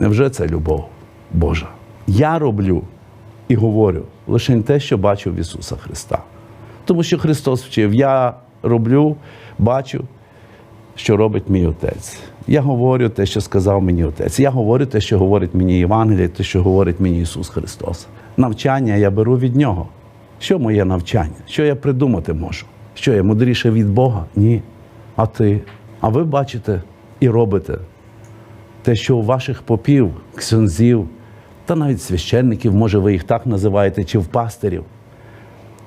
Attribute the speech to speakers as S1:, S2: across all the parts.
S1: Невже це любов Божа? Я роблю і говорю лише те, що бачу в Ісуса Христа. Тому що Христос вчив, я роблю, бачу, що робить мій Отець. Я говорю те, що сказав мені Отець. Я говорю те, що говорить мені Євангеліє, те, що говорить мені Ісус Христос. Навчання я беру від Нього. Що моє навчання? Що я придумати можу? Що я мудріше від Бога? Ні. А ти? А ви бачите і робите те, що у ваших попів, ксьонзів, та навіть священників, може, ви їх так називаєте, чи в пастирів.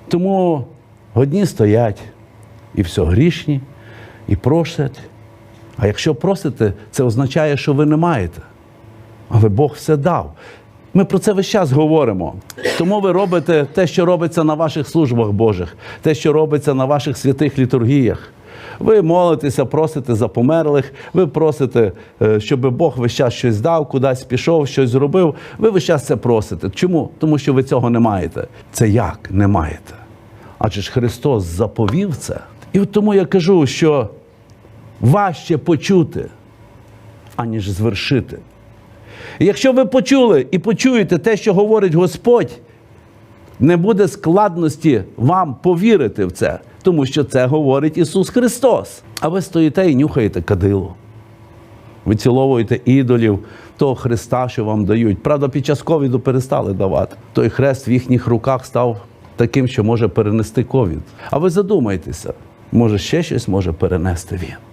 S1: Тому одні стоять і все грішні, і просять. А якщо просите, це означає, що ви не маєте. Але Бог все дав. Ми про це весь час говоримо. Тому ви робите те, що робиться на ваших службах Божих, те, що робиться на ваших святих літургіях. Ви молитеся, просите за померлих, ви просите, е, щоб Бог весь час щось дав, кудись пішов, щось зробив. Ви весь час це просите. Чому? Тому що ви цього не маєте. Це як не маєте? Адже ж Христос заповів це. І от тому я кажу, що важче почути, аніж звершити. І якщо ви почули і почуєте те, що говорить Господь, не буде складності вам повірити в це, тому що це говорить Ісус Христос. А ви стоїте і нюхаєте кадило. Виціловуєте ідолів того Христа, що вам дають. Правда, під час ковіду перестали давати. Той хрест в їхніх руках став таким, що може перенести ковід. А ви задумайтеся, може ще щось може перенести він.